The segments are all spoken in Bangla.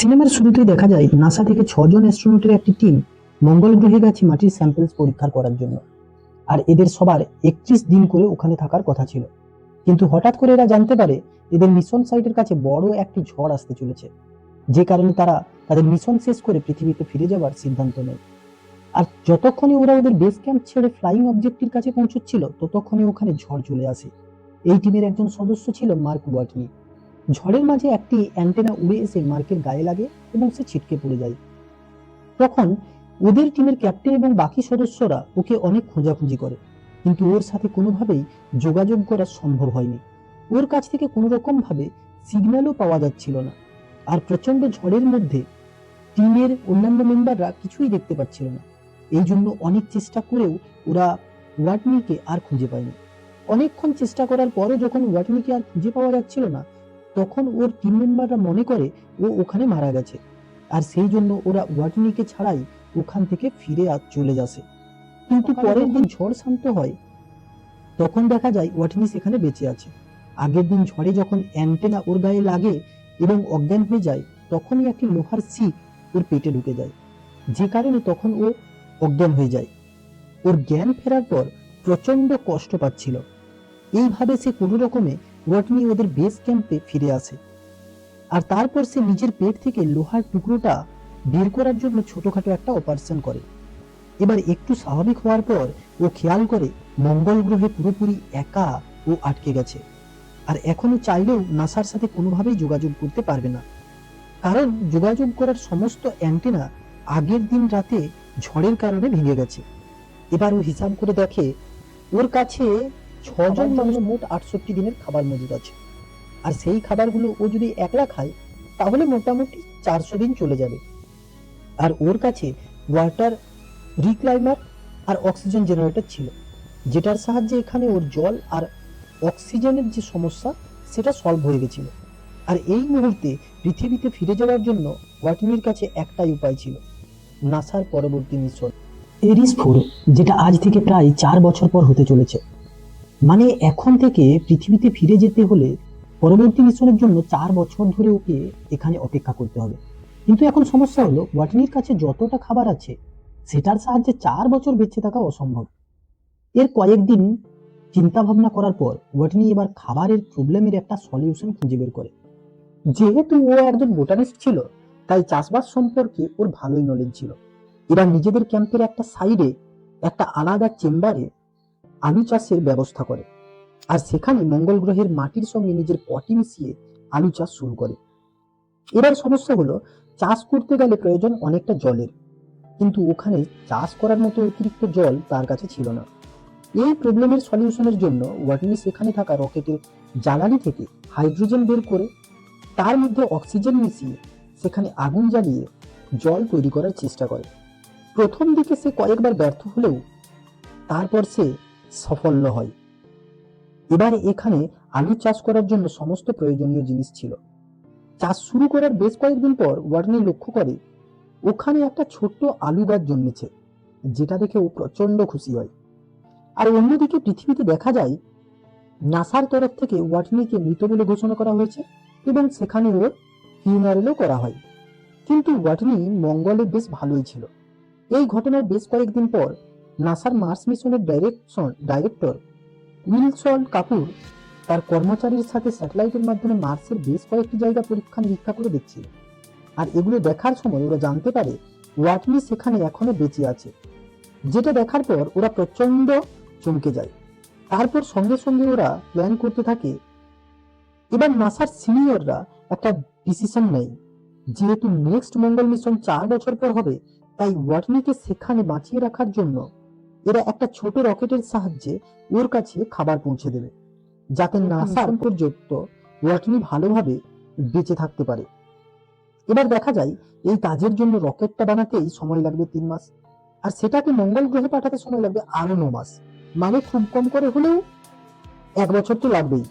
সিনেমার শুরুতেই দেখা যায়, নাসা থেকে ছজন অ্যাস্ট্রোনটের একটি টিম মঙ্গল গ্রহে গেছে মাটির স্যাম্পলস পরীক্ষা করার জন্য। আর এদের সবার একত্রিশ দিন করে ওখানে থাকার কথা ছিল। কিন্তু হঠাৎ করে এরা জানতে পারে, এদের মিশন সাইটের কাছে বড় একটি ঝড় আসতে চলেছে। যে কারণে তারা তাদের মিশন শেষ করে পৃথিবীতে ফিরে যাওয়ার সিদ্ধান্ত নেয়। আর যতক্ষণে ওরা ওদের বেস ক্যাম্প ছেড়ে ফ্লাইং অবজেক্টের কাছে পৌঁছচ্ছিল, ততক্ষণে ওখানে ঝড় চলে আসে। এই টিমের একজন সদস্য ছিল মার্ক ওয়াটনি। ঝড়ের মাঝে একটি অ্যান্টেনা উড়ে এসে মার্কের গায়ে লাগে এবং সে ছিটকে পড়ে যায়। তখন ওদের টিমের ক্যাপ্টেন এবং বাকি সদস্যরা ওকে অনেক খোঁজাখুঁজি করে, কিন্তু ওর সাথে কোনোভাবেই যোগাযোগ করা সম্ভব হয়নি। ওর কাছ থেকে কোনো রকম ভাবে সিগন্যালও পাওয়া যাচ্ছিল না, আর প্রচণ্ড ঝড়ের মধ্যে টিমের অন্যান্য মেম্বাররা কিছুই দেখতে পাচ্ছিল না। এই জন্য অনেক চেষ্টা করেও ওরা ওয়াটনিকে আর খুঁজে পায়নি। অনেকক্ষণ চেষ্টা করার পরও যখন ওয়াটনিকে আর খুঁজে পাওয়া যাচ্ছিল না তখন ওর টিম মেম্বাররা মনে করে ও ওখানে মারা গেছে। আর সেই জন্য ওরা ওয়াটনিকে ছাড়াই ওখান থেকে ফিরে আজ চলে যাচ্ছে। কিন্তু পরের দিন ঝড় শান্ত হয়। তখন দেখা যায় ওয়াটনি সেখানে বেঁচে আছে। আগের দিন ঝড়ে যখন অ্যান্টেনা ওর গায়ে লাগে এবং অজ্ঞান হয়ে যায় তখনই একটি লোহার শিক ওর পেটে ঢুকে যায়। যে কারণে তখন ও অজ্ঞান হয়ে যায়। ওর জ্ঞান ফেরার পর প্রচণ্ড কষ্ট পাচ্ছিল। এইভাবে সে কোনো রকমে ওয়াটনি ওদের বেস ক্যাম্পে ফিরে আসে। আর তারপর সে নিজের পেট থেকে লোহার টুকরোটা বের করার জন্য ছোটখাটো একটা অপারেশন করে। এবার একটু স্বাভাবিক হওয়ার পর ও খেয়াল করে মঙ্গল গ্রহে পুরোপুরি একা ও আটকে গেছে। আর এখনও চাইলেও নাসার সাথে কোনোভাবেই যোগাযোগ করতে পারবে না। কারণ যোগাযোগ করার সমস্ত অ্যান্টেনা আগের দিন রাতে ঝড়ের কারণে ভেঙে গেছে। এবার ও হিসাব করে দেখে, ওর কাছে ছজন মানুষ মোট আটষট্টি দিনের খাবার মজুদ আছে। আর সেই খাবারগুলো ও যদি একলা খায় তাহলে মোটামুটি চারশো দিন চলে যাবে। আর ওর কাছে ওয়াটার রিক্লাইমার আর অক্সিজেন জেনারেটর ছিল যেটার সাহায্যে এখানে ওর জল আর অক্সিজেনের যে সমস্যা সেটা সলভ হয়ে গেছিল। আর এই মুহূর্তে পৃথিবীতে ফিরে যাওয়ার জন্য ওয়াটনির কাছে একটাই উপায় ছিল নাসার পরবর্তী মিশন। এরিস ফোর যেটা আজ থেকে প্রায় চার বছর পর হতে চলেছে। মানে এখন থেকে পৃথিবীতে ফিরে যেতে হলে পরবর্তী মিশনের জন্য চার বছর ধরে ওকে এখানে অপেক্ষা করতে হবে। কিন্তু এখন সমস্যা হলো, ওয়াটনির কাছে যতটা খাবার আছে, সেটার সাহায্যে চার বছর বেঁচে থাকা অসম্ভব। এর কয়েকদিন চিন্তা ভাবনা করার পর ওয়াটনি এবার খাবারের প্রবলেমের একটা সলিউশন খুঁজে বের করে। যেহেতু ও একজন বোটানিস্ট ছিল, তাই চাষবাস সম্পর্কে ওর ভালোই নলেজ ছিল। এরা নিজেদের ক্যাম্পের একটা সাইডে একটা আলাদা চেম্বারে আলু চাষের ব্যবস্থা করে। আর সেখানে মঙ্গল গ্রহের মাটির সঙ্গে নিজের পটি মিশিয়ে আলু চাষ শুরু করে। এবার সমস্যা হলো, চাষ করতে গেলে প্রয়োজন অনেকটা জলের। কিন্তু ওখানে চাষ করার মতো অতিরিক্ত জল তার কাছে ছিল না। এই প্রবলেমের সলিউশনের জন্য ওয়াটনি সেখানে থাকা রকেটের জ্বালানি থেকে হাইড্রোজেন বের করে তার মধ্যে অক্সিজেন মিশিয়ে সেখানে আগুন জ্বালিয়ে জল তৈরি করার চেষ্টা করে। প্রথম দিকে সে কয়েকবার ব্যর্থ হলেও তারপর সে সাফল্য হয়। এবার এখানে আলু চাষ করার জন্য সমস্ত প্রয়োজনীয় জিনিস ছিল। চাষ শুরু করার বেশ কয়েকদিন পর ওয়ার্নি লক্ষ্য করে, ওখানে একটা ছোট্ট আলু গাছ জন্মেছে, যেটা দেখে ও প্রচণ্ড খুশি হয়। আর অন্যদিকে পৃথিবীতে দেখা যায়, নাসার তরফ থেকে ওয়াটনিকে মৃত বলে ঘোষণা করা হয়েছে এবং সেখানে ওর ফিউনারেলও করা হয়। কিন্তু ওয়াটনি মঙ্গলে বেশ ভালোই ছিল। এই ঘটনার বেশ কয়েকদিন পর নাসার মার্স মিশনের ডাইরেকশন ডাইরেক্টর উইলসন কাপুর তার কর্মচারীর সাথে স্যাটেলাইটের মাধ্যমে মার্সের বেশ কয়েকটি জায়গা পরীক্ষা, নিরীক্ষা করে দেখছিল। আর এগুলো দেখার সময় ওরা জানতে পারে ওয়াটনি সেখানে এখনও বেঁচে আছে। যেটা দেখার পর ওরা প্রচণ্ড চমকে যায়। তারপর সঙ্গে সঙ্গে ওরা প্ল্যান করতে থাকে, এবার নাসার সিনিয়ররা একটা ডিসিশন নেয়। যেহেতু নেক্সট মঙ্গল মিশন চার বছর পর হবে, তাই ওয়াটনিকে সেখানে বাঁচিয়ে রাখার জন্য এরা একটা ছোট রকেটের সাহায্যে ওর কাছে খাবার পৌঁছে দেবে যাতে নাসা পর্যন্ত ওয়াটনি ভালোভাবে বেঁচে থাকতে পারে। এবার দেখা যায় এই কাজের জন্য রকেটটা বানাতেই সময় লাগবে তিন মাস আর সেটাকে মঙ্গল গ্রহে পাঠাতে সময় লাগবে আরও ন মাস। মানে খুব কম করে হলেও এক বছর তো লাগবেই।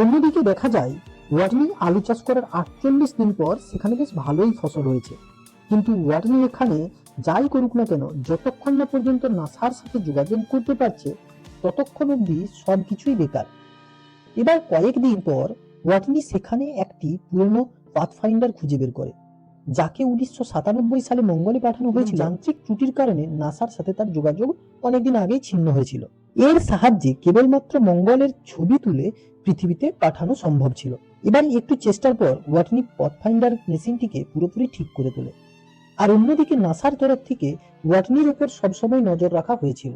অন্যদিকে দেখা যায় ওয়াটনি আলু চাষ করার আটচল্লিশ দিন পর সেখানে বেশ ভালোই ফসল হয়েছে। কিন্তু ওয়াটনি এখানে যাই করুক না কেন, যতক্ষণ না পর্যন্ত নাসার সাথে যোগাযোগ করতে পারছে, ততক্ষণ অবধি সব কিছুই বেকার। এবার কয়েকদিন পর ওয়াটনি সেখানে একটি পুরনো পাথফাইন্ডার খুঁজে বের করে, যাকে উনিশশো সাতানব্বই সালে মঙ্গলে পাঠানো হয়েছিল। যান্ত্রিক ত্রুটির কারণে নাসার সাথে তার যোগাযোগ অনেকদিন আগেই ছিন্ন হয়েছিল। এর সাহায্যে কেবলমাত্র মঙ্গলের ছবি তুলে পৃথিবীতে পাঠানো সম্ভব ছিল। এবার একটু চেষ্টার পর ওয়াটনি পথফাইন্ডার মেশিনটিকে পুরোপুরি ঠিক করে তোলে। আর অন্যদিকে নাসার তরফ থেকে ওয়াটনির উপর সবসময় নজর রাখা হয়েছিল।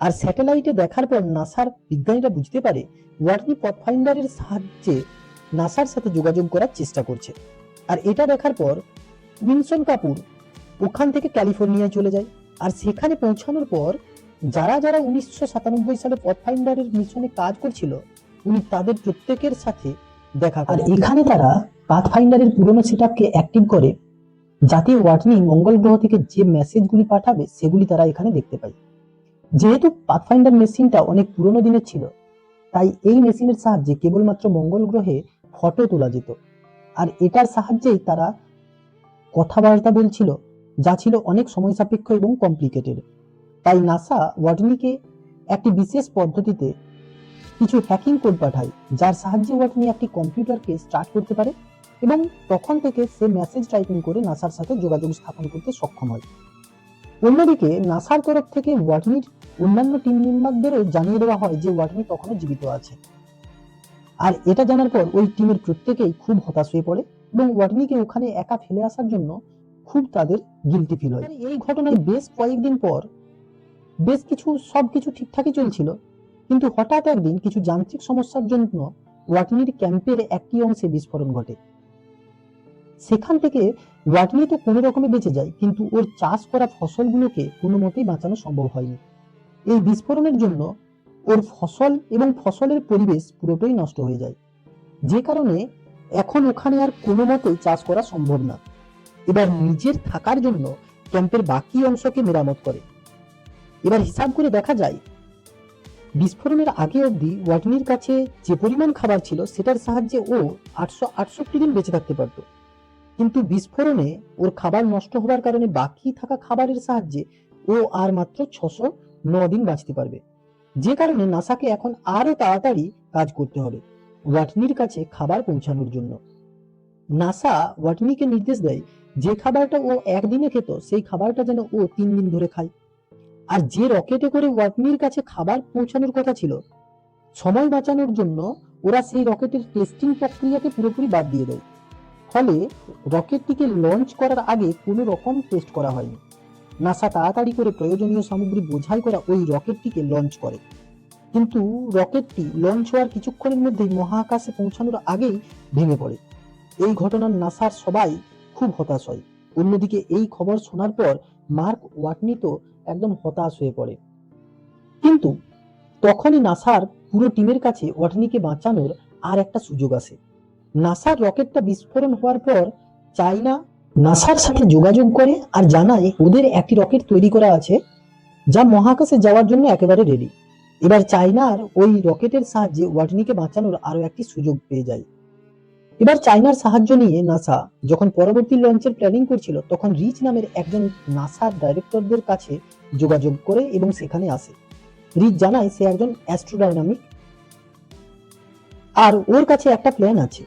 আর স্যাটেলাইটে দেখার পর নাসার বিজ্ঞানীরা বুঝতে পারে ওয়াটনি পথফাইন্ডারের সাহায্যে নাসার সাথে যোগাযোগ করার চেষ্টা করছে। আর এটা দেখার পর উইনসন কাপুর ওখান থেকে ক্যালিফোর্নিয়ায় চলে যায়। আর সেখানে পৌঁছানোর পর যারা যারা উনিশশো সাতানব্বই সালে পথফাইন্ডারের মিশনে কাজ করছিল, উনি তাদের প্রত্যেকের সাথে দেখা আর এখানে তারা পাথফাইন্ডারের পুরনো সেটআপকে অ্যাক্টিভ করে। যাতে ওয়াটনি মঙ্গল গ্রহ থেকে যে মেসেজগুলি পাঠাবে, সেগুলি তারা এখানে দেখতে পায়। যেহেতু পাথফাইন্ডার মেশিনটা অনেক পুরনো দিনের ছিল, তাই এই মেশিনের সাহায্যে কেবলমাত্র মঙ্গল গ্রহে ফটো তোলা যেত। আর এটার সাহায্যেই তারা কথাবার্তা বলছিল, যা ছিল অনেক সময় সাপেক্ষ এবং কমপ্লিকেটেড তাই নাসা ওয়াটনিকে একটি বিশেষ পদ্ধতিতে কিছু হ্যাকিং কোড পাঠায়, যার সাহায্যে ওয়াটনি একটি কম্পিউটারকে স্টার্ট করতে পারে। এবং তখন থেকে সে মেসেজ টাইপিং করে নাসার সাথে যোগাযোগ স্থাপন করতে সক্ষম হয়। অন্যদিকে, নাসার তরফ থেকে ওয়াটনির অন্যান্য টিম মেম্বারদেরও জানিয়ে দেওয়া হয় যে ওয়াটনি তখনও জীবিত আছে। আর এটা জানার পর ওই টিমের প্রত্যেকেই খুব হতাশ হয়ে পড়ে এবং ওয়াটনিকে ওখানে একা ফেলে আসার জন্য খুব তাদের গিলটি ফিল হয়। এই ঘটনায় বেশ কয়েকদিন পর বেশ কিছু, সবকিছু ঠিকঠাকই চলছিল। কিন্তু হঠাৎ একদিন কিছু যান্ত্রিক সমস্যার জন্য ওয়াটনির ক্যাম্পের একটি অংশে বিস্ফোরণ ঘটে। সেখান থেকে ওয়াটনি তো কোনো রকমে বেঁচে যায়, কিন্তু ওর চাষ করা ফসলগুলোকে কোনো মতেই বাঁচানো সম্ভব হয়নি। এই বিস্ফোরণের জন্য ওর ফসল এবং ফসলের পরিবেশ পুরোটাই নষ্ট হয়ে যায়। যে কারণে এখন ওখানে আর কোনো মতেই চাষ করা সম্ভব না। এবার নিজের থাকার জন্য ক্যাম্পের বাকি অংশকে মেরামত করে। এবার হিসাব করে দেখা যায়, বিস্ফোরণের আগে অবধি ওয়াটনির কাছে যে পরিমাণ খাবার ছিল, সেটার সাহায্যে ও আটশো আটষট্টি দিন বেঁচে থাকতে পারত। কিন্তু বিস্ফোরণে ওর খাবার নষ্ট হওয়ার কারণে বাকি থাকা খাবারের সাহায্যে ও আর মাত্র ছশো ন দিন বাঁচতে পারবে। যে কারণে নাসাকে এখন আরও তাড়াতাড়ি কাজ করতে হবে ওয়াটনির কাছে খাবার পৌঁছানোর জন্য। নাসা ওয়াটনিকে নির্দেশ দেয় যে খাবারটা ও একদিনে খেত, সেই খাবারটা যেন ও তিন দিন ধরে খায়। আর যে রকেটে করে ওয়াটনির কাছে খাবার পৌঁছানোর কথা ছিল, সময় বাঁচানোর জন্য ওরা সেই রকেটের টেস্টিং প্রক্রিয়াকে পুরোপুরি বাদ দিয়ে দেয়। ফলে রকেটটিকে লঞ্চ করার আগে কোনো রকম টেস্ট করা হয়নি। নাসা তাড়াতাড়ি করে প্রয়োজনীয় সামগ্রী বোঝাই করা ওই রকেটটিকে লঞ্চ করে। কিন্তু রকেটটি লঞ্চ হওয়ার কিছুক্ষণের মধ্যেই মহাকাশে পৌঁছানোর আগেই ভেঙে পড়ে। এই ঘটনার নাসার সবাই খুব হতাশ হয়। অন্যদিকে এই খবর শোনার পর মার্ক ওয়াটনি তো একদম হতাশ হয়ে পড়ে। কিন্তু তখনই নাসার পুরো টিমের কাছে ওয়াটনিকে বাঁচানোর আর একটা সুযোগ আসে। নাসার রকেটটা বিস্ফোরণ হওয়ার পর চাইনা নাসার সাথে যোগাযোগ করে আর জানায় ওদের একটি রকেট তৈরি করা আছে, যা মহাকাশে যাওয়ার জন্য একেবারে রেডি এবার চাইনার ওই রকেটের সাহায্যে ওয়াটনিকে বাঁচানোর আরও একটি সুযোগ পেয়ে যায়। এবার চাইনার সাহায্য নিয়ে নাসা যখন পরবর্তী লঞ্চের প্ল্যানিং করছিল, তখন রিচ নামের একজন নাসার ডাইরেক্টরদের কাছে যোগাযোগ করে এবং সেখানে আসে। রিচ জানায় সে একজন অ্যাস্ট্রোডাইনামিক, আর ওর কাছে একটা প্ল্যান আছে।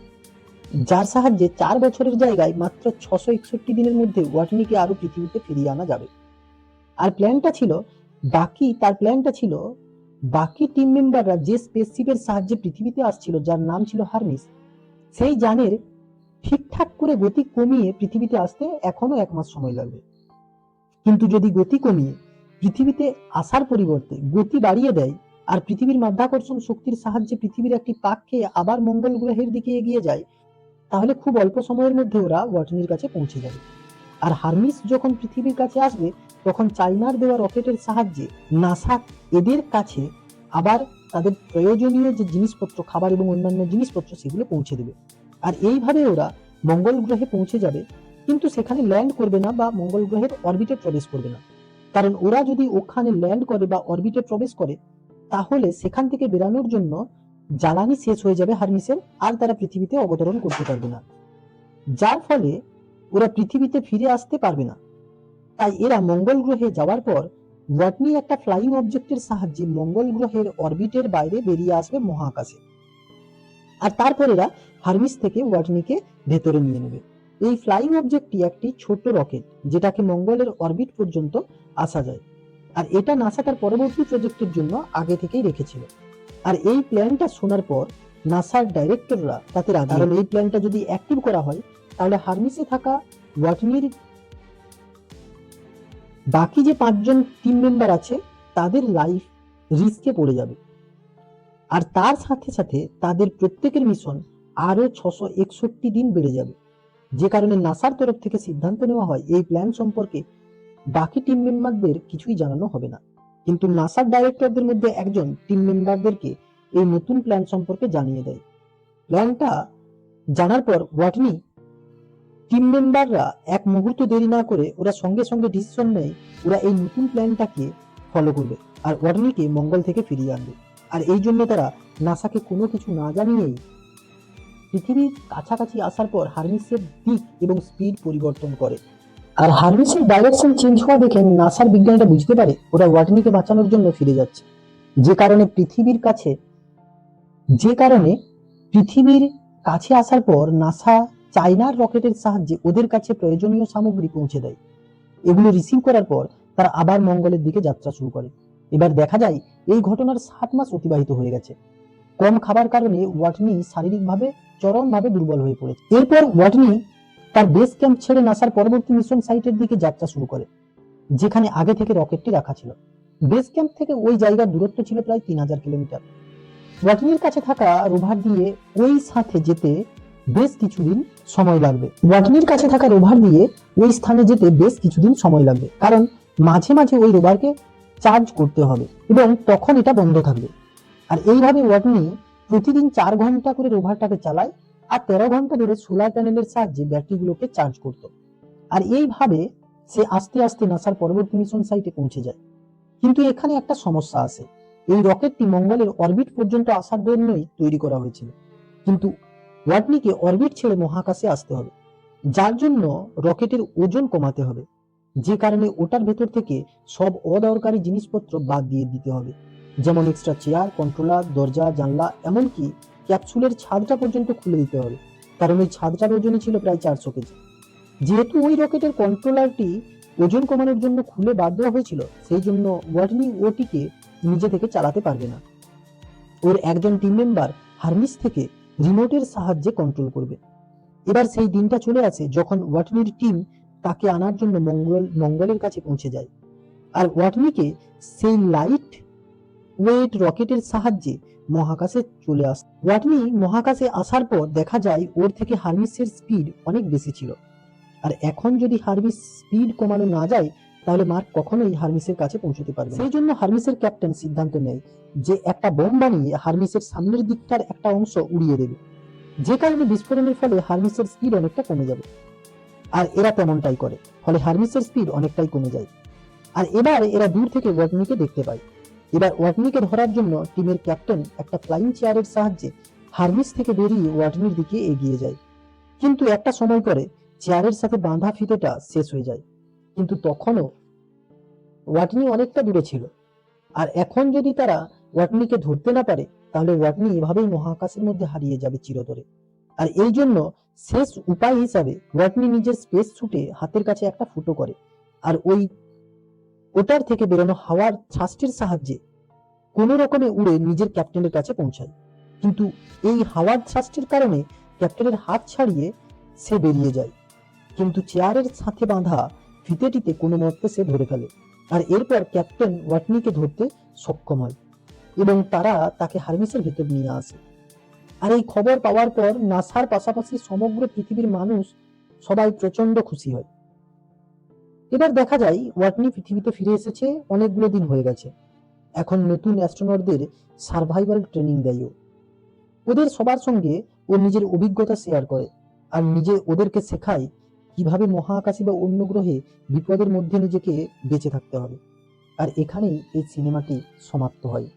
যার সাহায্যে চার বছরের জায়গায় মাত্র ছশো একষট্টি দিনের মধ্যে ওয়াটনিকে আরও পৃথিবীতে ফিরিয়ে আনা যাবে। আর প্ল্যানটা ছিল, বাকি, তার প্ল্যানটা ছিল, বাকি টিম মেম্বাররা যে স্পেসশিপের সাহায্যে পৃথিবীতে আসছিল, যার নাম ছিল হারমিস, সেই যানের ঠিকঠাক করে গতি কমিয়ে পৃথিবীতে আসতে এখনও এক মাস সময় লাগবে। কিন্তু যদি গতি কমিয়ে পৃথিবীতে আসার পরিবর্তে গতি বাড়িয়ে দেয় আর পৃথিবীর মাধ্যাকর্ষণ শক্তির সাহায্যে পৃথিবীর একটি পাক খেয়ে আবার মঙ্গল গ্রহের দিকে এগিয়ে যায় তাহলে খুব অল্প সময়ের মধ্যে ওরা ওয়াটনির কাছে পৌঁছে যাবে। আর হারমিস যখন পৃথিবীর কাছে আসবে, তখন চাইনার দেওয়া রকেটের সাহায্যে নাসা এদের কাছে আবার তাদের প্রয়োজনীয় যে জিনিসপত্র, খাবার এবং অন্যান্য জিনিসপত্র সেগুলো পৌঁছে দেবে। আর এইভাবে ওরা মঙ্গল গ্রহে পৌঁছে যাবে, কিন্তু সেখানে ল্যান্ড করবে না বা মঙ্গল গ্রহের অরবিটে প্রবেশ করবে না। কারণ ওরা যদি ওখানে ল্যান্ড করে বা অরবিটে প্রবেশ করে, তাহলে সেখান থেকে বেরানোর জন্য জ্বালানি শেষ হয়ে যাবে হারমিসের, আর তারা পৃথিবীতে অবতরণ করতে পারবে না। যার ফলে ওরা পৃথিবীতে ফিরে আসতে পারবে না। তাই এরা মঙ্গল গ্রহে যাওয়ার পর ওয়াটনি একটা ফ্লাইং অবজেক্টের সাহায্যে মঙ্গল গ্রহের অরবিটের বাইরে বেরিয়ে আসবে মহাকাশে। আর তারপর এরা হারমিস থেকে ওয়াটনিকে ভেতরে নিয়ে নেবে। এই ফ্লাইং অবজেক্টটি একটি ছোট রকেট, যেটাকে মঙ্গলের অরবিট পর্যন্ত আসা যায়। আর এটা নাসা তার পরবর্তী প্রজেক্টের জন্য আগে থেকেই রেখেছিল। আর এই প্ল্যানটা শোনার পর নাসার ডাইরেক্টররা তাতে রাজি কারণ এই প্ল্যানটা যদি অ্যাক্টিভ করা হয়, তাহলে হার্মিসে থাকা ওয়াটনির বাকি যে পাঁচজন টিম মেম্বার আছে, তাদের লাইফ রিস্কে পড়ে যাবে। আর তার সাথে সাথে তাদের প্রত্যেকের মিশন আরও ছশো একষট্টি দিন বেড়ে যাবে। যে কারণে নাসার তরফ থেকে সিদ্ধান্ত নেওয়া হয়, এই প্ল্যান সম্পর্কে বাকি টিম মেম্বারদের কিছুই জানানো হবে না। কিন্তু নাসার ডাইরেক্টরদের মধ্যে একজন টিম মেম্বারদেরকে এই নতুন প্ল্যান সম্পর্কে জানিয়ে দেয়। প্ল্যানটা জানার পর ওয়াটনি টিম মেম্বাররা এক মুহূর্ত দেরি না করে ওরা সঙ্গে সঙ্গে ডিসিশন নেয় ওরা এই নতুন প্ল্যানটাকে ফলো করবে আর ওয়াটনিকে মঙ্গল থেকে ফিরিয়ে আনবে। আর এই জন্য তারা নাসাকে কোনো কিছু না জানিয়েই পৃথিবীর কাছাকাছি আসার পর হার্মিসের দিক এবং স্পিড পরিবর্তন করে। আর হার্মিসের ডাইরেকশন চেঞ্জ হওয়া দেখে নাসার বিজ্ঞানীরা বুঝতে পারে ওরা ওয়াটনিকে বাঁচানোর জন্য ফিরে যাচ্ছে। যে কারণে পৃথিবীর কাছে, যে কারণে পৃথিবীর কাছে আসার পর নাসা চায়নার রকেটের সাহায্যে ওদের কাছে প্রয়োজনীয় সামগ্রী পৌঁছে দেয়। এগুলো রিসিভ করার পর তারা আবার মঙ্গলের দিকে যাত্রা শুরু করে। এবার দেখা যায় এই ঘটনার সাত মাস অতিবাহিত হয়ে গেছে। কম খাবার কারণে ওয়াটনি শারীরিকভাবে চরমভাবে দুর্বল হয়ে পড়েছে। এরপর ওয়াটনি তার বেস ক্যাম্প ছেড়ে নাসার পরবর্তী মিশন সাইটের দিকে যাত্রা শুরু করে, যেখানে আগে থেকে রকেটটি রাখা ছিল। বেস ক্যাম্প থেকে ওই জায়গার দূরত্ব ছিল প্রায় তিন হাজার কিলোমিটার। ওয়াটনির কাছে থাকা রোভার দিয়ে ওই সাথে যেতে বেশ কিছুদিন সময় লাগবে। ওয়াটনির কাছে থাকা রোভার দিয়ে ওই স্থানে যেতে বেশ কিছুদিন সময় লাগবে, কারণ মাঝে মাঝে ওই রোভারকে চার্জ করতে হবে এবং তখন এটা বন্ধ থাকবে। আর এইভাবে ওয়াটনি প্রতিদিন চার ঘণ্টা করে রোভারটাকে চালায় আর তেরো ঘণ্টা ধরে সোলার প্যানেলের সাহায্যে ব্যাটারিগুলোকে চার্জ করত। আর এইভাবে সে আস্তে আস্তে নাসার পরবর্তী মিশন সাইটে পৌঁছে যায়। কিন্তু এখানে একটা সমস্যা আছে। এই রকেটটি মঙ্গলের অরবিট পর্যন্ত আসার জন্যই তৈরি করা হয়েছিল। কিন্তু ওয়াটনিকে অরবিট ছেড়ে মহাকাশে আসতে হবে। যার জন্য রকেটের ওজন কমাতে হবে। যে কারণে ওটার ভেতর থেকে সব অদরকারি জিনিসপত্র বাদ দিয়ে দিতে হবে। যেমন এক্সট্রা চেয়ার কন্ট্রোলার দরজা, জানলা, এমনকি ক্যাপসুলের ছাদটা পর্যন্ত খুলে দিতে হবে। কারণ ওই ছাদটার ওজনই ছিল প্রায় চারশো কেজি। যেহেতু ওই রকেটের কন্ট্রোলারটি ওজন কমানোর জন্য খুলে দেওয়া হয়েছিল, সেই জন্য ওয়াটনি ওটিকে নিজে থেকে চালাতে পারবে না। ওর একজন টিম মেম্বার হার্মিস থেকে রিমোটের সাহায্যে কন্ট্রোল করবে। এবার সেই দিনটা চলে আসে যখন ওয়াটনির টিম তাকে আনার জন্য মঙ্গল, মঙ্গলের কাছে পৌঁছে যায়। আর ওয়াটনিকে সেই লাইট ওয়েট রকেটের সাহায্যে মহাকাশে চলে আসে ওয়াটনি মহাকাশে আসার পর দেখা যায় ওর থেকে হার্মিসের স্পিড অনেক বেশি ছিল। আর এখন যদি হার্মিস স্পিড কমানো না যায়, তাহলে মার্ক কখনোই হার্মিসের কাছে পৌঁছতে পারবে সেই জন্য হার্মিসের ক্যাপ্টেন সিদ্ধান্ত নেয় যে একটা বোম বানিয়ে হার্মিসের সামনের দিকটার একটা অংশ উড়িয়ে দেবে। যে কারণে বিস্ফোরণের ফলে হার্মিসের স্পিড অনেকটা কমে যাবে। আর এরা তেমনটাই করে, ফলে হার্মিসের স্পিড অনেকটাই কমে যায়। আর এবার এরা দূর থেকে ওয়াটনিকে দেখতে পায়। এবার ওয়াটনিকে ধরার জন্য টিমের ক্যাপ্টেন একটা ফ্লাইং চেয়ারের সাহায্যে হার্মিস থেকে বেরিয়ে ওয়াটনির দিকে এগিয়ে যায়। কিন্তু একটা সময় পরে চেয়ারের সাথে বাঁধা ফিতেটা শেষ হয়ে যায়। কিন্তু তখনও ওয়াটনি অনেকটা দূরে ছিল। আর এখন যদি তারা ওয়াটনিকে ধরতে না পারে, তাহলে ওয়াটনি এভাবেই মহাকাশের মধ্যে হারিয়ে যাবে চিরতরে। আর এই জন্য শেষ উপায় হিসাবে ওয়াটনি নিজের স্পেস ছুটে হাতের কাছে একটা ফুটো করে। আর ওই ওটার থেকে বেরোনো হাওয়ার থ্রাস্টের সাহায্যে কোনো রকমে উড়ে নিজের ক্যাপ্টেনের কাছে পৌঁছায়। কিন্তু এই হাওয়ার থ্রাস্টের কারণে ক্যাপ্টেনের হাত ছাড়িয়ে সে বেরিয়ে যায়। কিন্তু চেয়ারের সাথে বাঁধা ফিতেটিতে কোনো মতে সে ধরে ফেলে। আর এরপর ক্যাপ্টেন ওয়াটনিকে ধরতে সক্ষম হয় এবং তারা তাকে হার্মিসের ভেতর নিয়ে আসে। আর এই খবর পাওয়ার পর নাসার পাশাপাশি সমগ্র পৃথিবীর মানুষ সবাই প্রচণ্ড খুশি হয়। এবার দেখা যায় ওয়াটনি পৃথিবীতে ফিরে এসেছে, অনেকগুলো দিন হয়ে গেছে। এখন নতুন অ্যাস্ট্রোনটদের সার্ভাইভাল ট্রেনিং দেয় ওদের সবার সঙ্গে ও নিজের অভিজ্ঞতা শেয়ার করে আর নিজে ওদেরকে শেখায় কীভাবে মহাকাশে বা অন্য গ্রহে বিপদের মধ্যে নিজেকে বেঁচে থাকতে হবে। আর এখানেই এই সিনেমাটি সমাপ্ত হয়।